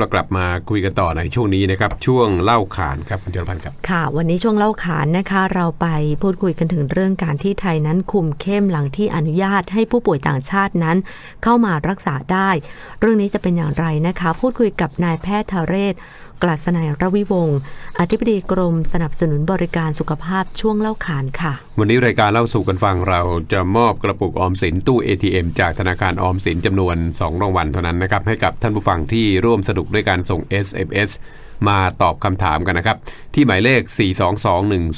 เรากลับมาคุยกันต่อในช่วงนี้นะครับ ช่วงเล่าขานครับคุณจรพันธ์ครับ ค่ะ วันนี้ช่วงเล่าขานนะคะ เราไปพูดคุยกันถึงเรื่องการที่ไทยนั้นคุมเข้มหลังที่อนุญาตให้ผู้ป่วยต่างชาตินั้น เข้ามารักษาได้ เรื่องนี้จะเป็นอย่างไรนะคะ พูดคุยกับนายแพทย์ทเรศ กลัสนายระวิวงศ์อธิบดีกรมสนับสนุนบริการสุขภาพช่วงเล่าขานค่ะ วันนี้รายการเล่าสู่กันฟังเราจะมอบกระปุกออมสินตู้ ATM จากธนาคารออมสินจำนวน 2 รางวัลเท่านั้นนะครับ ให้กับท่านผู้ฟังที่ร่วมสนุกด้วยการส่ง SMS มาตอบคำถามกันนะครับ ที่หมายเลข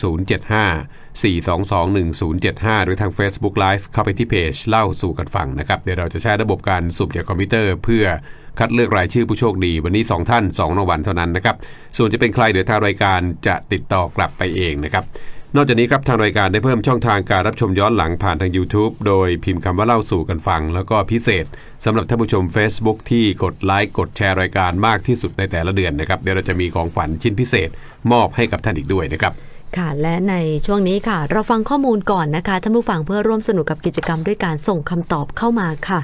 4221075 4221075 หรือทาง Facebook Live เข้าไปที่เพจเล่าสู่กันฟังนะครับ เดี๋ยวเราจะใช้ระบบการสุ่มจากคอมพิวเตอร์ เพื่อคัดเลือกรายชื่อผู้โชคดี วันนี้ 2 ท่าน 2รางวัลเท่านั้นนะครับ ส่วนจะเป็นใครเดี๋ยวทางรายการจะติดต่อกลับไปเองนะครับ นอกจากนี้ครับทางรายการได้เพิ่มช่องทางการรับชมย้อนหลังผ่านทาง YouTube โดยพิมพ์คำว่าเล่าสู่กันฟัง แล้วก็พิเศษสำหรับท่านผู้ชม Facebook ที่กดไลค์กดแชร์รายการมากที่สุดในแต่ละเดือนนะครับเดี๋ยวเราจะมีของขวัญชิ้นพิเศษ มอบให้กับท่านอีกด้วยนะครับ ค่ะและในช่วงนี้ค่ะ เราฟังข้อมูลก่อนนะคะท่านผู้ฟังเพื่อร่วมสนุกกับกิจกรรมด้วยการส่งคำตอบเข้ามาค่ะ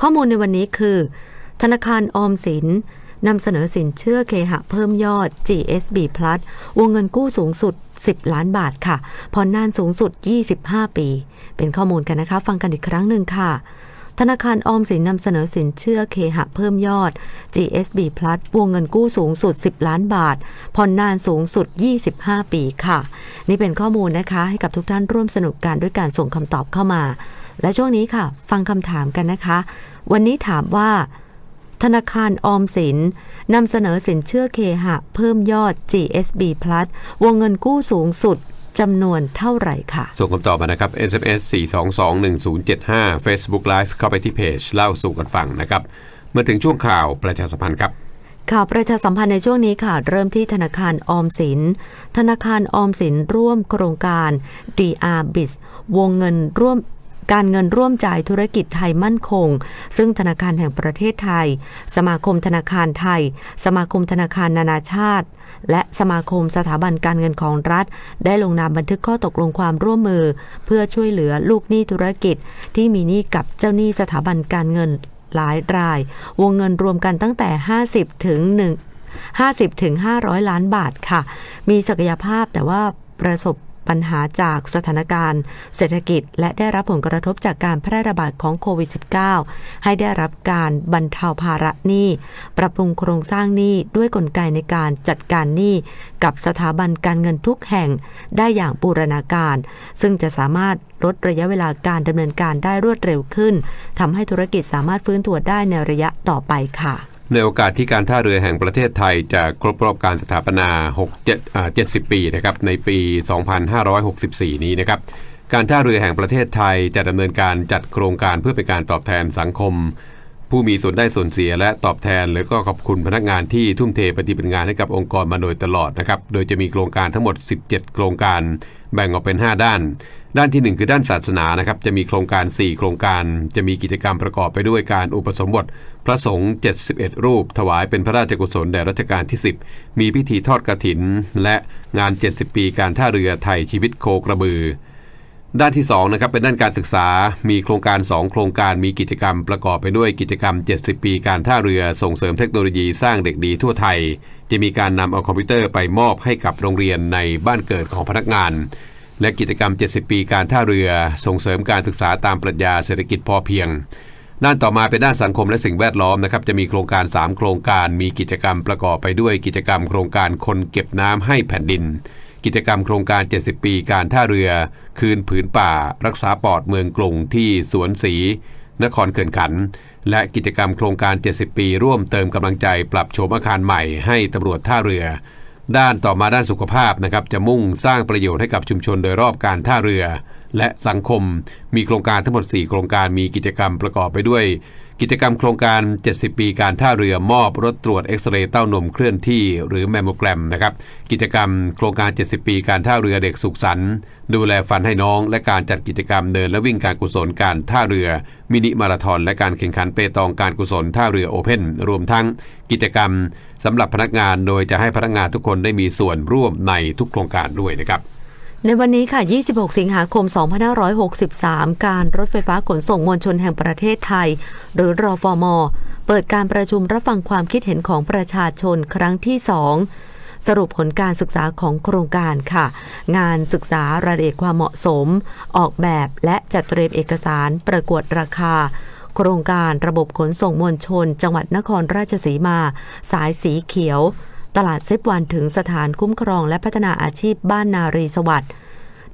ข้อมูลในวันนี้คือ ธนาคารออมสินนำเสนอสินเชื่อเคหะเพิ่มยอด GSB Plus วงเงินกู้สูงสุด 10 ล้านบาทค่ะผ่อนนานสูงสุด 25 ปี เป็นข้อมูลกันนะคะ ฟังกันอีกครั้งหนึ่งค่ะ ธนาคารออมสินนำเสนอสินเชื่อเคหะเพิ่มยอด GSB Plus วงเงินกู้สูงสุด 10 ล้านบาท ผ่อนนานสูงสุด 25 ปีค่ะ นี่เป็นข้อมูลนะคะให้กับทุกท่านร่วมสนุกกันด้วยการส่งคำตอบเข้ามา และช่วงนี้ค่ะ ฟังคำถามกันนะคะ วันนี้ถามว่าธนาคารออมสินนำเสนอสินเชื่อเคหะ เพิ่มยอด GSB Plus วงเงินกู้สูงสุด จำนวนเท่าไหร่ค่ะ ส่งคำตอบมานะครับ SMS 4221075 Facebook Live เข้าไปที่เพจเล่าสู่กันฟังนะครับเมื่อถึงช่วงข่าวประชาสัมพันธ์ครับ ข่าวประชาสัมพันธ์ในช่วงนี้ค่ะ เริ่มที่ธนาคารออมสิน ธนาคารออมสินร่วมโครงการ DR b i z วงเงินร่วม การเงินร่วมจ่ายธุรกิจไทยมั่นคง ซึ่งธนาคารแห่งประเทศไทย สมาคมธนาคารไทย สมาคมธนาคารนานาชาติ และสมาคมสถาบันการเงินของรัฐ ได้ลงนามบันทึกข้อตกลงความร่วมมือ เพื่อช่วยเหลือลูกหนี้ธุรกิจ ที่มีหนี้กับเจ้าหนี้สถาบันการเงินหลายราย วงเงินรวมกันตั้งแต่ 50 ถึง 1 50 ถึง 500 ล้านบาทค่ะ มีศักยภาพแต่ว่าประสบ ปัญหาจากสถานการณ์ เศรษฐกิจ และได้รับผลกระทบจากการแพร่ระบาดของโควิด -19 ให้ได้รับการบรรเทาภาระหนี้ ปรับปรุงโครงสร้างหนี้ด้วยกลไกในการจัดการหนี้กับสถาบันการเงินทุกแห่งได้อย่างบูรณาการ ซึ่งจะสามารถลดระยะเวลาการดำเนินการได้รวดเร็วขึ้นทำให้ธุรกิจสามารถฟื้นตัวได้ในระยะต่อไปค่ะ ในโอกาสที่การท่าเรือแห่งประเทศไทยจะครบรอบการสถาปนา6 7 70 ปีนะครับในปี 2564 นี้นะครับการท่าเรือแห่งประเทศไทยจะดำเนินการจัดโครงการเพื่อเป็นการตอบแทนสังคม ผู้มีส่วนได้ส่วนเสียและตอบแทน หรือก็ขอบคุณพนักงานที่ทุ่มเทปฏิบัติงานให้กับองค์กรมาโดยตลอดนะครับ โดยจะมีโครงการทั้งหมด 17 โครงการ แบ่งออกเป็น 5 ด้าน ด้านที่ 1 คือด้านศาสนานะครับ จะมีโครงการ 4 โครงการ จะมีกิจกรรมประกอบไปด้วยการอุปสมบท พระสงฆ์71 รูป ถวายเป็นพระราชกุศลแด่รัชกาลที่ 10 มีพิธีทอดกระถิน และงาน 70 ปีการท่าเรือไทยชีวิตโคกระบือ ด้านที่2นะครับเป็นด้านการศึกษา มีโครงการ 2 โครงการมีกิจกรรมประกอบไปด้วยกิจกรรม 70 ปีการท่าเรือส่งเสริมเทคโนโลยีสร้างเด็กดีทั่วไทย จะมีการนำเอาคอมพิวเตอร์ไปมอบให้กับโรงเรียนในบ้านเกิดของพนักงาน และกิจกรรม 70 ปีการท่าเรือส่งเสริมการศึกษาตามปรัชญาเศรษฐกิจพอเพียง ด้านต่อมาเป็นด้านสังคมและสิ่งแวดล้อมนะครับจะมีโครงการ 3 โครงการมีกิจกรรมประกอบไปด้วยกิจกรรม โครงการคนเก็บน้ำให้แผ่นดิน กิจกรรมโครงการ 70 ปีการท่าเรือ คืนผืนป่า รักษาปอดเมืองกรุงที่สวนสี นครเขื่อนขัน และกิจกรรมโครงการ 70 ปี ร่วมเติมกำลังใจปรับโฉมอาคารใหม่ให้ตำรวจท่าเรือ ด้านต่อมาด้านสุขภาพนะครับจะมุ่งสร้างประโยชน์ให้กับชุมชนโดยรอบการท่าเรือ และสังคมมีโครงการทั้งหมด 4 โครงการมีกิจกรรมประกอบไปด้วย กิจกรรมโครงการ 70 ปีการท่าเรือมอบรถตรวจเอ็กซเรย์เต้านมเคลื่อนที่หรือแมมโมแกรมนะครับ กิจกรรมโครงการ 70 ปีการท่าเรือเด็กสุขสันต์ดูแลฟันให้น้อง และการจัดกิจกรรมเดินและวิ่งการกุศลการท่าเรือ มินิมาราธอนและการแข่งขันเปตองการกุศลท่าเรือโอเพ่นรวมทั้งกิจกรรมสำหรับพนักงานโดยจะให้พนักงานทุกคนได้มีส่วนร่วมในทุกโครงการด้วยนะครับ ในวันนี้ค่ะ 26 สิงหาคม 2563 การรถไฟฟ้าขนส่งมวลชนแห่งประเทศไทย หรือรอฟมเปิดการประชุมรับฟังความคิดเห็นของประชาชนครั้งที่ 2 สรุปผลการศึกษาของโครงการค่ะ งานศึกษารายละเอียดความเหมาะสม ออกแบบและจัดเตรียมเอกสารประกวดราคา โครงการระบบขนส่งมวลชน จังหวัดนครราชสีมา สายสีเขียว ตลาดเซฟวันถึงสถานคุ้มครองและพัฒนาอาชีพบ้านนารีสวัสดิ์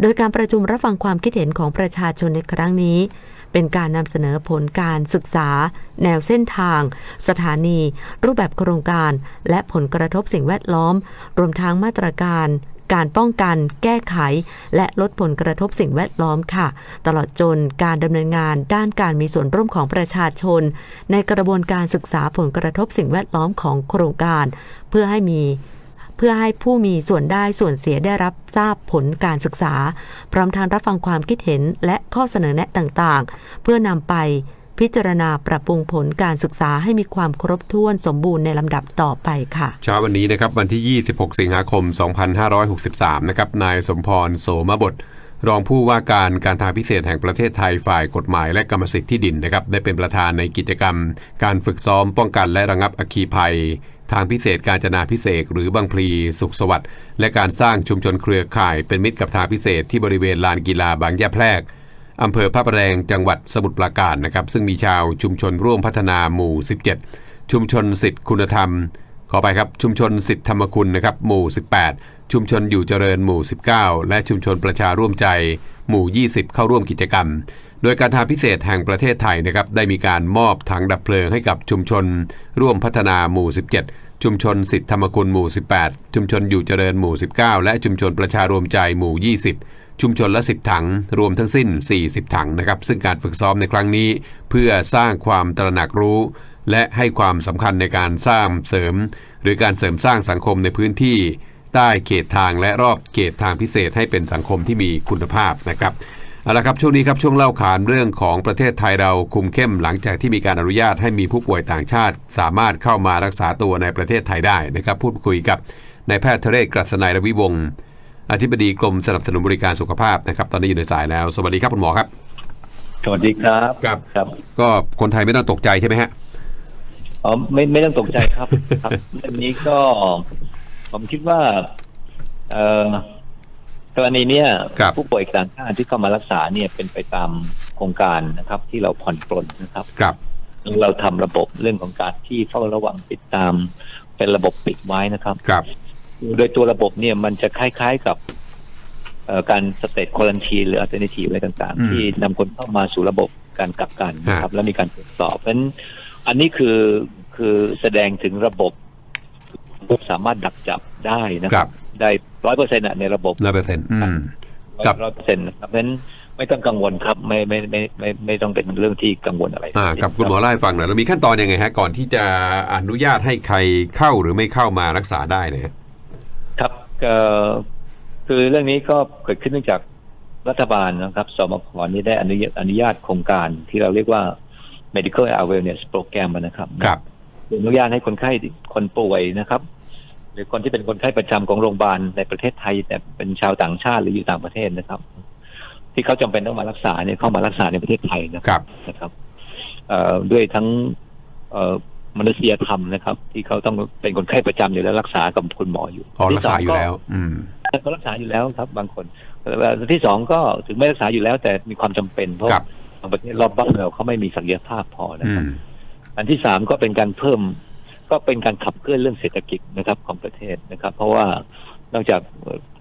โดยการประชุมรับฟังความคิดเห็นของประชาชนในครั้งนี้ เป็นการนำเสนอผลการศึกษา แนวเส้นทาง สถานี รูปแบบโครงการ และผลกระทบสิ่งแวดล้อม รวมทั้งมาตรการ การป้องกันแก้ไข และลดผลกระทบสิ่งแวดล้อมค่ะ ตลอดจนการดำเนินงานด้านการมีส่วนร่วมของประชาชน ในกระบวนการศึกษาผลกระทบสิ่งแวดล้อมของโครงการ เพื่อให้มีเพื่อให้ผู้มีส่วนได้ส่วนเสียได้รับทราบผลการศึกษา พร้อมทางรับฟังความคิดเห็นและข้อเสนอแนะต่างๆ เพื่อนำไป พิจารณาปรับปรุงผลการศึกษาให้มีความครบถ้วนสมบูรณ์ในลำดับต่อไปค่ะ เช้าวันนี้นะครับวันที่ 26 สิงหาคม 2563 นะครับนายสมพรโสมบทรองผู้ว่าการการทางพิเศษแห่งประเทศไทยฝ่ายกฎหมายและกรรมสิทธิ์ที่ดินนะครับได้เป็นประธานในกิจกรรม การฝึกซ้อมป้องกันและระงับอัคคีภัย ทางพิเศษการจนาพิเศษหรือบางพลีสุขสวัสดิ์และการสร้างชุมชนเครือข่ายเป็นมิตรกับทางพิเศษที่บริเวณลานกีฬาบางแยะแพรก อำเภอพระประแดงจังหวัดสมุทรปราการนะครับซึ่งมีชาวชุมชนร่วมพัฒนาหมู่ 17 ชุมชนสิทธิคุณธรรม ขอไปครับชุมชนสิทธิธรรมคุณนะครับหมู่ 18 ชุมชนอยู่เจริญหมู่ 19 และชุมชนประชาร่วมใจหมู่ 20 เข้าร่วมกิจกรรม โดยการทางพิเศษแห่งประเทศไทยนะครับได้มีการมอบถังดับเพลิงให้กับชุมชน ร่วมพัฒนาหมู่ 17 ชุมชนสิทธิธรรมคุณหมู่ 18 ชุมชนอยู่เจริญหมู่ 19 และชุมชนประชารวมใจหมู่ 20 ชุมชนละ 10 ถัง รวมทั้งสิ้น 40 ถังนะครับ ซึ่งการฝึกซ้อมในครั้งนี้ เพื่อสร้างความตระหนักรู้ และให้ความสำคัญในการสร้างเสริม หรือการเสริมสร้างสังคมในพื้นที่ ใต้เขตทางและรอบเขตทางพิเศษให้เป็นสังคมที่มีคุณภาพนะครับ เอาละครับช่วงนี้ครับช่วงเล่าขานเรื่องของประเทศไทยเราคุมเข้มหลังจากที่มีการอนุญาตให้มีผู้ป่วยต่างชาติ สามารถเข้ามารักษาตัวในประเทศไทยได้นะครับพูดคุยกับนายแพทย์ทะเรศกรัศนัยรวิวงศ์อธิบดีกรมสนับสนุนบริการสุขภาพนะครับ ตอนนี้อยู่ในสายแล้ว สวัสดีครับคุณหมอครับ สวัสดีครับครับครับ ก็คนไทยไม่ต้องตกใจใช่ไหมฮะอ๋อไม่ไม่ต้องตกใจครับ ครับเรื่องนี้ก็ผมคิดว่า เอ่อ กรณีเนี้ยครับ ผู้ป่วยต่างชาติที่เข้ามารักษาเนี่ยเป็นไปตามโครงการนะครับ ที่เราผ่อนปลนนะครับ ครับ เราทำระบบเรื่องของการที่เฝ้าระวังติดตาม เป็นระบบปิดไว้นะครับ ครับ โดยตัวระบบเนี่ยมันจะคล้ายๆกับเอ่อการสเตตควอลันทีหรืออัลเทอร์เนทีฟอะไรต่างอืมๆ ที่นำคนเข้ามาสู่ระบบการกักกันนะครับแล้วมีการตรวจสอบเพราะฉะนั้นอันนี้คือคือแสดงถึงระบบ สามารถดักจับ ได้นะคครัรับบได้ร้อยเปอร์เซ็นต์ในระบบร้อยเปอร์เซ็นต์อืมครับร้อยเปอร์เซ็นต์นะครับเพราะฉะนั้นไม่ต้องกังวลครับไม่ไม่ไม่ไม่ไม่ต้องเป็นเรื่องที่กังวลอะไรอ่ากับคุณหมอเล่าให้ฟังหน่อยเรามีขั้นตอนยังไงฮะก่อนที่จะอนุญาตให้ใครเข้าหรือไม่เข้ามารักษาได้เนะฮะครับเอ่อคือเรื่องนี้ก็เกิดขึ้นเนื่องจากรัฐบาลนะครับสมคนี้ได้อนุญาตอนุญาตโครงการที่เราเรียกว่า medical awareness program นะครับครับอนุญาตให้คนไข้คนป่วยนะครับ หรือคนที่เป็นคนไข้ประจำของโรงพยาบาลในประเทศไทยแต่เป็นชาวต่างชาติหรืออยู่ต่างประเทศนะครับ ที่เขาจำเป็นต้องมารักษาเนี่ยเข้ามารักษาในประเทศไทยนะครับนะครับเอ่อด้วยทั้งเอ่อมนุษยธรรมนะครับ ที่เขาต้องเป็นคนไข้ประจำอยู่แล้วรักษากับคุณหมออยู่อ๋อรักษาอยู่แล้ว อืมเขารักษาอยู่แล้วครับ บางคนแต่ที่สองก็ถึงไม่รักษาอยู่แล้ว แต่มีความจำเป็นเพราะครับบางประเทศรอบบ้านเราเขาไม่มีศักยภาพพอนะอืครับมอันที่สามก็เป็นการเพิ่ม ก็เป็นการขับเคลื่อนเรื่องเศรษฐกิจนะครับของประเทศนะครับ เพราะว่านอกจาก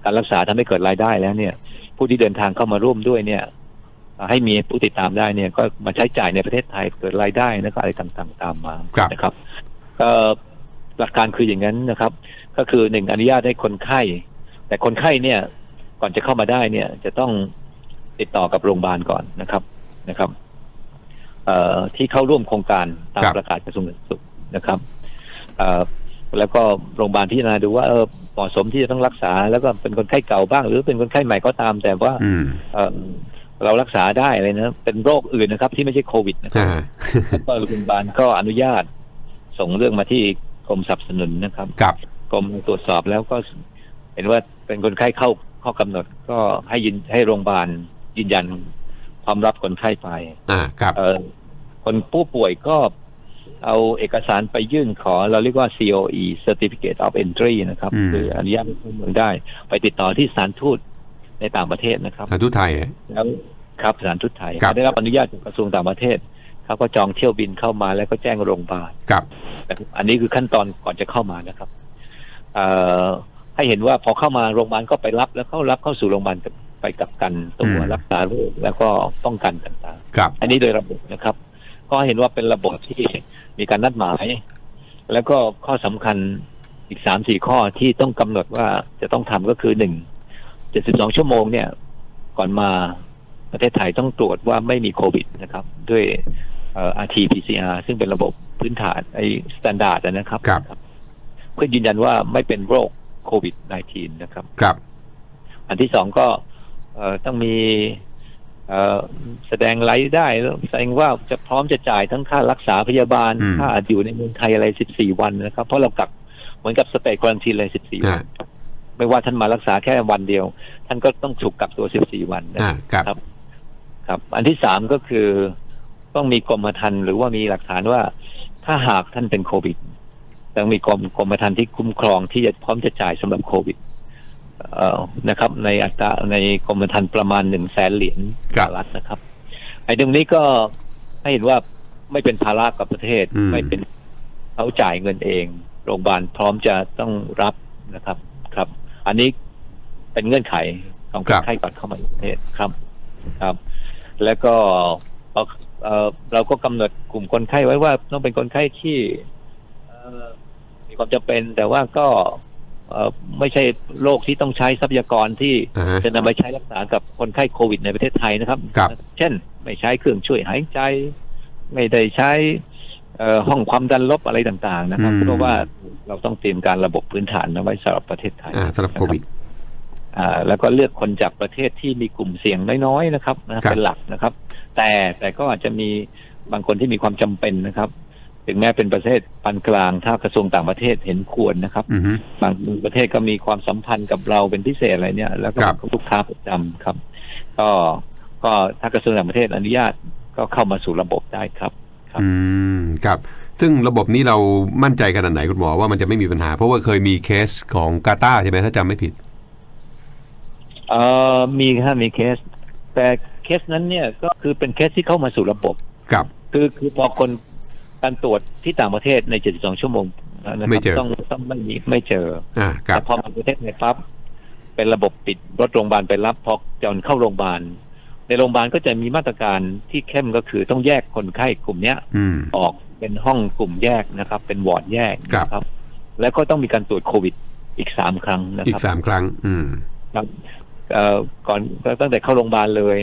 การรักษาทำให้เกิดรายได้แล้วเนี่ย ผู้ที่เดินทางเข้ามาร่วมด้วยเนี่ย ให้มีผู้ติดตามได้เนี่ย ก็มาใช้จ่ายในประเทศไทยเกิดรายได้แล้วก็อะไรต่างๆ ตามมาครับนะครับก็หลักการคืออย่างนั้นนะครับ ก็คือหนึ่งอนุญาตให้คนไข้ แต่คนไข้เนี่ย ก่อนจะเข้ามาได้เนี่ย จะต้องติดต่อกับโรงพยาบาลก่อนนะครับนะครับ เอ่อที่เข้าร่วมโครงการตามครับประกาศกระทรวงสาธารณสุขนะครับเอ่อ แล้วก็โรงพยาบาลพิจารณาดูว่าเออเหมาะสมที่จะต้องรักษา แล้วก็เป็นคนไข้เก่าบ้าง หรือเป็นคนไข้ใหม่ก็ตาม แต่ว่าอืมเอ่อเรารักษาได้เลยนะเป็นโรคอื่นนะครับ ที่ไม่ใช่โควิดนะครับอ่าก็โรงพยาบาลก็อนุญาต ส่งเรื่องมาที่กรมสนับสนุนนะครับครับกรมตรวจสอบแล้วก็เห็นว่าเป็นคนไข้เข้าข้อกำหนด ก็ให้ยินให้โรงพยาบาลยืนยันความรับคนไข้ไปอ่าครับเอ่อคนผู้ป่วยก็ เอาเอกสารไปยื่นขอเราเรียกว่า COE Certificate of Entry นะครับอืมคืออนุญาตให้เข้าเมืองได้ ไปติดต่อที่สถานทูตในต่างประเทศนะครับสถานทูตไทยแล้วครับสถานทูตไทยครับได้รับอนุญาตจากกระทรวงต่างประเทศเขาก็จองเที่ยวบินเข้ามาแล้วก็แจ้งโรงพยาบาลครับนะครับอันนี้คือขั้นตอนก่อนจะเข้ามานะครับเอ่อให้เห็นว่าพอเข้ามาโรงพยาบาลก็ไปรับแล้วเข้ารับเข้าสู่โรงพยาบาลไปกับกันตัวอืมรักษาโรคแล้วก็ป้องกันต่างครับๆอันนี้โดยระบบนะครับ ก็เห็นว่าเป็นระบบที่ มีการนัดหมาย แล้วก็ข้อสำคัญอีกสามสี่ข้อที่ต้องกำหนดว่าจะต้องทำก็คือหนึ่งเจ็ดสิบสองชั่วโมงเนี่ย ก่อนมาประเทศไทยต้องตรวจว่าไม่มีโควิดนะครับ ด้วยเอ่อ RT-PCR ซึ่งเป็นระบบพื้นฐานไอ้สแตนดาร์ดนะครับครับเพื่อยืนยันว่าไม่เป็นโรคโควิด -19 นะครับ ครับ อันที่สองก็เอ่อต้องมีเอ่อ แสดงรายได้แสดงว่าจะพร้อมจะจ่ายทั้งค่ารักษาพยาบาลอืมค่าอยู่ในเมืองไทยอะไร 14 วันนะครับ เพราะเรากักเหมือนกับสเตทควอนตีนเลย 14 วัน ไม่ว่าท่านมารักษาแค่วันเดียว ท่านก็ต้องถูกกักตัว 14 วันนะอ่าครับครับ ครับ อันที่สามก็คือต้องมีกรมธรรม์หรือว่ามีหลักฐานว่า ถ้าหากท่านเป็นโควิดต้องมีกรมกรมธรรม์ที่คุ้มครองที่จะพร้อมจะจ่ายสำหรับโควิดเอ่อ นะครับ ในอัตราในกรมธรรม์ประมาณหนึ่งแสนเหรียญครัสบหรัฐนะครับ ไอ้ตรงนี้ก็ให้เห็นว่าไม่เป็นภาระกับประเทศอืมไม่เป็นเขาจ่ายเงินเอง โรงพยาบาลพร้อมจะต้องรับนะครับครับ อันนี้เป็นเงื่อนไขของคนไข้ก่อนเข้ามาในประเทศครับครับ แล้วก็เอ่อเอ่อเราก็กำหนดกลุ่มคนไข้ไว้ว่าต้องเป็นคนไข้ที่เอ่อมีความจำเป็นแต่ว่าก็เอ่อ ไม่ใช่โรคที่ต้องใช้ทรัพยากรที่อ่าฮะจะนำไปใช้รักษากับคนไข้โควิดในประเทศไทยนะครับครับเช่น ไม่ใช้เครื่องช่วยหายใจ ไม่ได้ใช้เอ่อห้องความดันลบอะไรต่าง ๆ นะครับอืมเพราะว่าเราต้องเตรียมการระบบพื้นฐานเอาไว้สำหรับประเทศไทยอ่าสำหรับโควิดอ่าแล้วก็เลือกคนจากประเทศที่มีกลุ่มเสี่ยงน้อยๆนะครับนะเป็นหลักนะครับ แต่แต่ก็อาจจะมีบางคนที่มีความจำเป็นนะครับ ถึงแม้เป็นประเทศปานกลาง ถ้ากระทรวงต่างประเทศเห็นควรนะครับอือฮึบางประเทศก็มีความสัมพันธ์กับเราเป็นพิเศษอะไรเนี่ย แล้วก็ครับลูกค้าประจำครับ ก็ก็ถ้ากระทรวงต่างประเทศอนุญาตก็เข้ามาสู่ระบบได้ครับ ครับอืมครับ ซึ่งระบบนี้เรามั่นใจขนาดไหนคุณหมอว่ามันจะไม่มีปัญหา เพราะว่าเคยมีเคสของกาตาร์ใช่ไหมถ้าจำไม่ผิดเอ่อมีครับมีเคส แต่เคสนั้นเนี่ยก็คือเป็นเคสที่เข้ามาสู่ระบบครับ คือคือพอคน การตรวจที่ต่างประเทศใน 72 ชั่วโมงนะครับไม่เจอต้องต้องไม่มีไม่เจออ่าครัแต่บพอมาประเทศไทยปั๊บเป็นระบบปิดรถโรงพยาบาลไปรับพอจนเข้าโรงพยาบาล ในโรงพยาบาลก็จะมีมาตรการที่เข้มก็คือต้องแยกคนไข้กลุ่มเนี้ยอืมออกเป็นห้องกลุ่มแยกนะครับ เป็นวอร์ดแยกครับนะครับ แล้วก็ต้องมีการตรวจโควิดอีกสามครั้งนะอีคกรับสามครั้ง อืมครับเอ่อก่อนตั้งแต่เข้าโรงพยาบาลเลย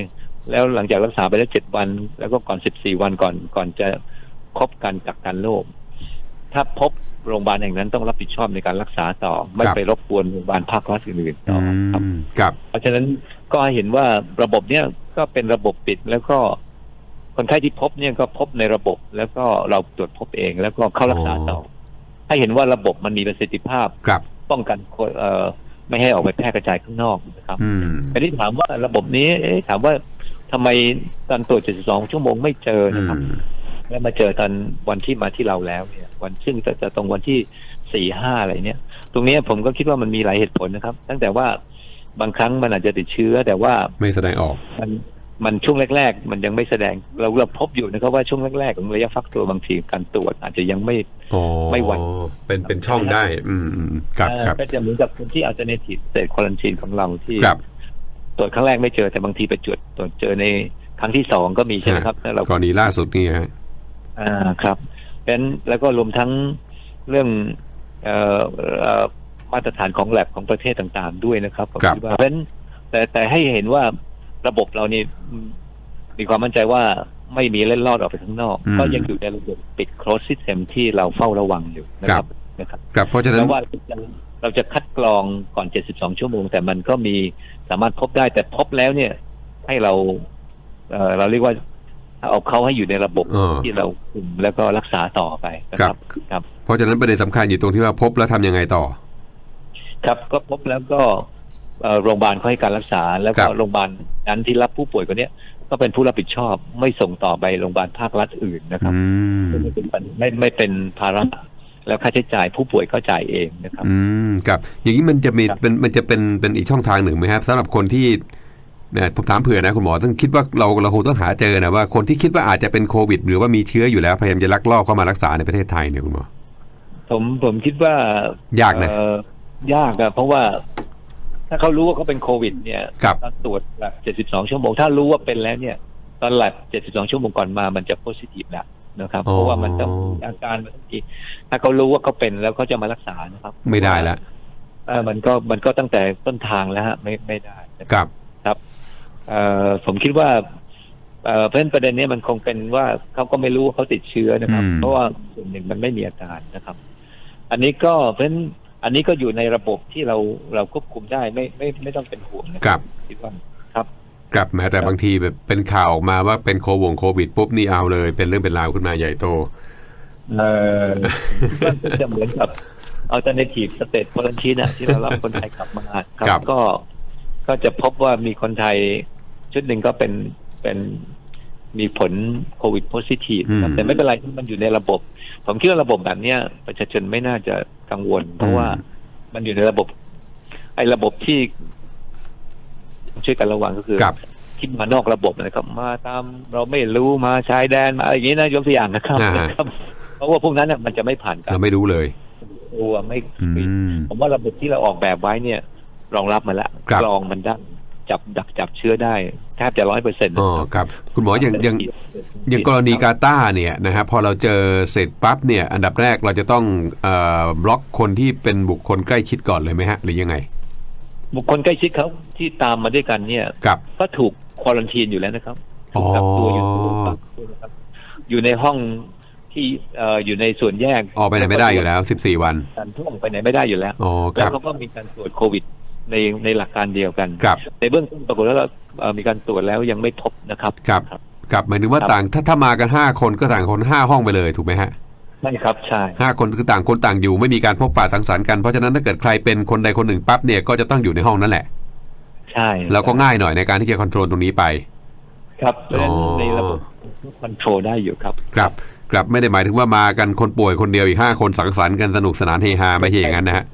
แล้วหลังจากรักษาไปแล้วเจ็ดวัน แล้วก็ก่อนสิบสี่วันก่อนก่อนจะ ครบการกักกันโรคถ้าพบโรงพยาบาลแห่งนั้นต้องรับผิดชอบในการรักษาต่อ ไม่ครับไปรบกวนโรงพยาบาลภาครัฐอื่นๆต่ออครับอืมครับ เพราะฉะนั้นก็ให้เห็นว่าระบบเนี้ยก็เป็นระบบปิดแล้วก็คนไข้ที่พบเนี่ยก็พบในระบบ แล้วก็เราตรวจพบเอง แล้วก็เข้ารักษาต่อ ให้เห็นว่าระบบมันมีประสิทธิภาพครับ ป้องกันคนเอ่อไม่ให้ออกไปแพร่กระจายข้างนอกนะครับอืมอันนี้ถามว่าระบบนี้เอ๊ะถามว่าทำไมตอนตรวจ 72 ชั่วโมงไม่เจออืนะครับม แล้วมาเจอตอนวันที่มาที่เราแล้วเนี่ย วันซึ่งจะจะตรงวันที่สี่ห้าอะไรเนี่ย ตรงเนี้ยผมก็คิดว่ามันมีหลายเหตุผลนะครับ ตั้งแต่ว่าบางครั้งมันอาจจะติดเชื้อแต่ว่าไม่แสดงออกมันมันช่วงแรก ๆ มันยังไม่แสดงเราเราพบอยู่นะครับว่าช่วงแรกๆของระยะฟักตัวบางทีการตรวจอาจจะยังไม่อ๋อไม่ไหวเป็นเป็นช่องได้ อืมอืมครับเอ่อครับก็จะเหมือนกับคนที่ alternative state quarantine ของเราที่ครับตรวจครั้งแรกไม่เจอแต่บางทีไปตรวจตรวจเจอในครั้งที่สองก็มีใช่ไหมครับแล้วเรากรณีล่าสุดนี่ฮะ อ่าครับเพราะฉะนั้นแล้วก็รวมทั้งเรื่องเอ่อเอ่อมาตรฐานของแลบของประเทศต่างๆ ด้วยนะครับผมครับคิดว่าเพราะฉะนั้นแต่แต่ให้เห็นว่าระบบเรานี่อืมมีความมั่นใจว่าไม่มีเล่นลอดออกไปข้างนอก อืม ก็ยังอยู่ในระบบปิด close system ที่เราเฝ้าระวังอยู่นะครับนะครับ ครับเพราะฉะนั้น แล้วว่าเราจะเราจะคัดกรองก่อน 72 ชั่วโมง แต่มันก็มีสามารถพบได้แต่พบแล้วเนี่ย ให้เราเอ่อเราเรียกว่า เอาเขาให้อยู่ในระบบเออที่เราคุมแล้วก็รักษาต่อไปนะคครัรับบครับ เพราะฉะนั้นประเด็นสำคัญอยู่ตรงที่ว่าพบแล้วทำยังไงต่อ ครับก็พบแล้วก็เอ่อโรงพยาบาลเขาให้การรักษา แล้วครัก็บโรงพยาบาลนั้นที่รับผู้ป่วยคนเนี้ยก็เป็นผู้รับผิดชอบไม่ส่งต่อไปโรงพยาบาลภาครัฐอื่นนะครับอืมไม่เป็นปัญไม่ไม่เป็นภาระแล้วค่าใช้จ่ายผู้ป่วยก็จ่ายเองนะครับ อืมครับ อย่างนี้มันจะมีครับเป็นมันจะเป็นเป็นอีกช่องทางหนึ่งไหมครับสำหรับคนที่ เนี่ยผมถามเผื่อนะคุณหมอต้องคิดว่าเราเราคงต้องหาเจอนะว่าคนที่คิดว่าอาจจะเป็นโควิด หรือว่ามีเชื้ออยู่แล้วพยายามจะลักลอบเข้ามารักษาในประเทศไทยเนี่ยคุณหมอผมผมคิดว่ายากนะเอ่อยากอะเพราะว่าถ้าเขารู้ว่าเขาเป็นโควิด เนี่ยครับตอนตรวจแบบ72 ชั่วโมงถ้ารู้ว่าเป็นแล้วเนี่ย ตอนแลบ72 ชั่วโมงก่อนมามันจะโพซิทีฟแล้วนะครับ เพราะว่ามันต้องมีอาการมันต้องมีถ้าเขารู้ว่าเขาเป็นแล้วเขาจะมารักษานะครับ ไม่ได้แล้วเอ่อมันก็มันก็ตั้งแต่ต้นทางแล้วฮะไม่ไม่ได้นะครับครับเอ่อ ผมคิดว่าเอ่อเพราะฉะนั้นประเด็นเนี้ยมันคงเป็นว่าเขาก็ไม่รู้ว่าเขาติดเชื้อนะครับอืมเพราะว่าส่วนหนึ่งมันไม่มีอาการนะครับ อันนี้ก็เพราะฉะนั้นอันนี้ก็อยู่ในระบบที่เราเราควบคุมได้ไม่ไม่ไม่ต้องเป็นห่วงนะคครัรับคิดว่าครับครับแม้แต่บางทีแบบเป็นข่าวออกมาว่าเป็นโควงโควิดปุ๊บนี่เอาเลย เป็นเรื่องเป็นราวขึ้นมาใหญ่โตเอ่อมันก็จะเหมือนกับ alternative state quarantine อะที่เรารับคนไทยกลับมาคครัรับบก็ก็จะพบว่ามีคนไทย ชุดหนึ่งก็เป็นเป็นมีผลโควิดโพซิทีฟอืมแต่ไม่เป็นไรที่มันอยู่ในระบบ ผมคิดว่าระบบแบบเนี้ยประชาชนไม่น่าจะกังวล เพราะว่ามันอยู่ในระบบ ไอ้ระบบที่ ช่วยกันระวังก็คือครับที่มานอกระบบนะครับ มาตามเราไม่รู้มาชายแดนมาอะไรอย่างนี้นะยกตัวอย่างนะครับอ่าฮะนะครับเพราะว่าพวกนั้นน่ะมันจะไม่ผ่านการเราไม่รู้เลยตัวไม่อืมผมว่าระบบที่เราออกแบบไว้เนี่ย รองรับมาแล้วครับกรองมันได้ จับดักจับเชื้อได้แทบจะร้อยเปอร์เซ็นต์อ๋อครับ คุณหมออย่างอย่างอย่างกรณีกาตาร์เนี่ยนะฮะพอเราเจอเสร็จปั๊บเนี่ยอันดับแรกเราจะต้องเอ่อบล็อกคนที่เป็นบุคคลใกล้ชิดก่อนเลยไหมฮะ หรือยังไง บุคคลใกล้ชิดเขาที่ตามมาด้วยกันเนี่ยครับก็ถูกควอลันทีนอยู่แล้วนะครับอ๋ถูอกกักตัวอยู่ถูกกักตัวนะครับอยู่ในห้องที่เอ่ออยู่ในส่วนแยกออกไปไหนไม่ได้อยู่แล้ว 14 วันการท่องไปไหนไม่ได้อยู่แล้วอ๋อคแล้วรับเขาก็มีการตรวจโควิด ในในหลักการเดียวกัน ครับ ในเบื้องต้นปรากฏว่าเราเอ่อมีการตรวจแล้วยังไม่พบนะครับครับ ครับหมายถึงว่าครับต่างถ้าถ้ามากัน5คนก็ต่างคน5ห้องไปเลยถูกไหมฮะใช่ครับใช่ ห้าคนคือต่างคนต่างอยู่ไม่มีการพบปะสังสรรค์กันเพราะฉะนั้นถ้าเกิดใครเป็นคนใดคนหนึ่งปั๊บเนี่ยก็จะต้องอยู่ในห้องนั่นแหละใช่แล้วก็ง่ายหน่อยในการที่จะควบคุมตรงนี้ไป ครับเพราะฉะนั้นอ๋อ ในระบบคอนโทรลได้อยู่ครับ ครับ ครับไม่ได้หมายถึงว่ามากันคนป่วยคนเดียวอีกห้าคนสังสรรค์กันสนุกสนานเฮฮาไม่ใช่อย่างนั้นนะฮะ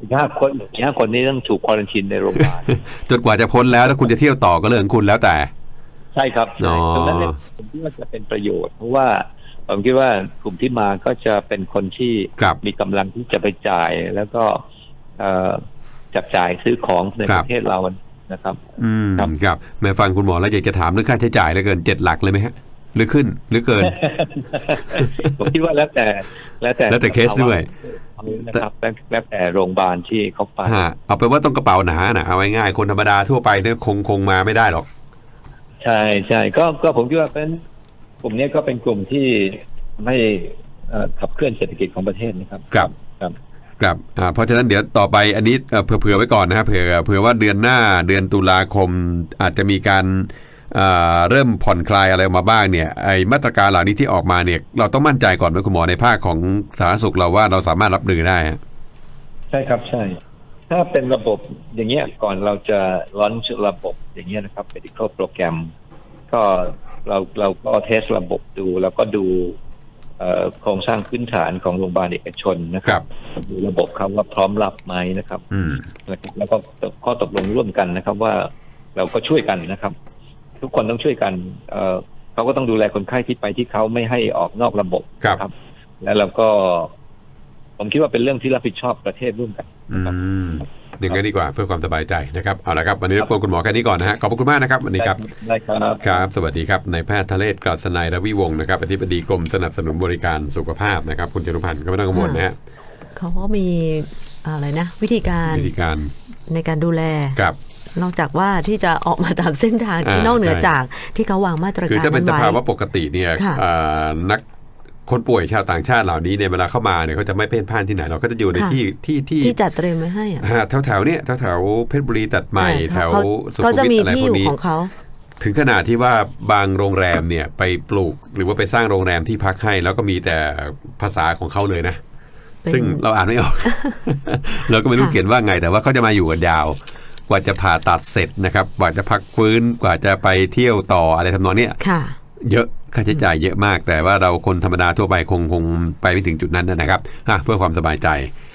อีกห้าคนอีกห้าคนนี้ต้องถูกควอรันทีนในโรงพยาบาลจนกว่าจะพ้นแล้วถ้าคุณจะเที่ยวต่อก็เรื่องของคุณแล้วแต่ ใช่ครับอ๋ใช่อตรงนั้นเนี่ยผมคิดว่าจะเป็นประโยชน์ เพราะว่าผมคิดว่ากลุ่มที่มาก็จะเป็นคนที่ครับมีกำลังที่จะไปจ่ายแล้วก็เอ่อจับจ่ายซื้อของในครัปบระเทศเรานะครับ อืมครับครับแม่ฟังคุณหมอแล้วอยากจะถามเรื่องค่าใช้จ่ายเหลือเกินเจ็ดหลักเลยไหมฮะ หรือขึ้นหรือเกิน ผมคิดว่าแล้วแต่ แล้วแต่แล้วแต่เคสด้วยนะครับแล้วแล้วแต่โรงพยาบาลที่เขาไปฮะเอาเป็นว่าต้องกระเป๋าหนานะเอาง่ายๆคนธรรมดาทั่วไปเนี่ยคงคงมาไม่ได้หรอก ใช่ใช่ก็ก็ผมคิดว่าเป็นกลุ่มนี้ก็เป็นกลุ่มที่ไม่เอ่อขับเคลื่อนเศรษฐกิจของประเทศนะครับครับครับครับอ่าเพราะฉะนั้นเดี๋ยวต่อไปอันนี้เอ่อเผื่อๆไว้ก่อนนะครับเผื่อเผื่อว่าเดือนหน้าเดือนตุลาคมอาจจะมีการอ่า เริ่มผ่อนคลายอะไรออกมาบ้างเนี่ยไอมาตรการเหล่านี้ที่ออกมาเนี่ยเราต้องมั่นใจก่อนไหมคุณหมอในภาคของสาธารณสุขเราว่าเราสามารถรับมือได้ฮะใช่ครับใช่ ถ้าเป็นระบบอย่างเงี้ยก่อนเราจะล้อนระบบอย่างเงี้ยนะครับ medical โปรแกรมก็เราเราก็เทสระบบดู แล้วก็ดูเอ่อโครงสร้างพื้นฐานของโรงพยาบาลเอกชนนะคครัรับดูระบบเขาว่าพร้อมรับไหมนะครับอืมนะครับแล้วก็ข้อตกลงร่วมกันนะครับว่าเราก็ช่วยกันนะครับ ทุกคนต้องช่วยกันเอ่อเขาก็ต้องดูแลคนไข้ที่ไปที่เขาไม่ให้ออกนอกระบบครับครับแล้วเราก็ ผมคิดว่าเป็นเรื่องที่รับผิดชอบประเทศร่วมกันอืมอย่างนั้นดีกว่าเพื่อความสบายใจนะครับเอาละครับวันนี้รบกวนคุณหมอแค่นี้ก่อนนะฮะขอบพระคุณมากนะครับวันนี้ครับได้ครับครับ สวัสดีครับนายแพทย์ทะเลศกรัศนัยรวิวงศ์นะครับอธิบดีกรมสนับสนุนบริการสุขภาพนะครับ คุณจรุพันธ์ก็ไม่ต้องกังวลนะฮะเขาก็มีอะไรนะ วิธีการวิธีการในการดูแลครับ นอกจากว่าที่จะออกมาตามเส้นทางที่อ่านอกเหนือใช่จากที่เขาวางมาตรคือการถ้าเป็นสนั้นไว้ภาวะปกติเนี่ยค่ะอ่านักคนป่วยชาวต่างชาติเหล่านี้เนี่ยเวลาเข้ามาเนี่ยเขาจะไม่เพ่นพ่านที่ไหนเราก็จะอยู่ในค่ะที่ที่ที่ที่จัดเตรียมไว้ให้อะแถวแถวๆเนี่ยแถวแถวๆเพชรบุรีตัดใหม่อ่าแถวเขาสุเขาขุมจะวิมีทอะไรที่พอวกยู่นี้ของเขาถึงขนาดที่ว่าบางโรงแรมเนี่ยไปปลูกหรือว่าไปสร้างโรงแรมที่พักให้ แล้วก็มีแต่ภาษาของเขาเลยนะเป็นซึ่งเราอ่านไม่ออก เราก็ไม่รู้ค่ะเขียนว่าไงแต่ว่าเขาจะมาอยู่กันยาว กว่าจะผ่าตัดเสร็จนะครับ กว่าจะพักฟื้นกว่าจะไปเที่ยวต่ออะไรทำนองเนี้ยค่ะเยอะค่าใช้จ่ายเยอะมาก แต่ว่าเราคนธรรมดาทั่วไปคงคงไปไม่ถึงจุดนั้นนะครับอะเพื่อความสบายใจ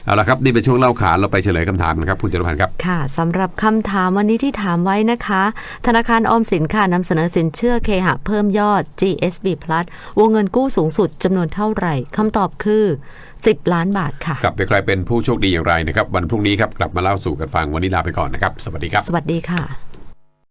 เอาละครับนี่เป็นช่วงเล่าขานเราไปเฉลยคำถามนะครับคุณจตุพันธ์ครับค่ะสำหรับคำถามวันนี้ที่ถามไว้นะคะ ธนาคารออมสินค่ะนำเสนอสินเชื่อเคหะเพิ่มยอด GSB Plus วงเงินกู้สูงสุดจำนวนเท่าไหร่คำตอบคือ 10 ล้านบาทค่ะครับเดี๋ยวใครเป็นผู้โชคดีอย่างไรนะครับวันพรุ่งนี้ครับกลับมาเล่าสู่กันฟังวันนี้ลาไปก่อนนะครับ สวัสดีครับ สวัสดีค่ะ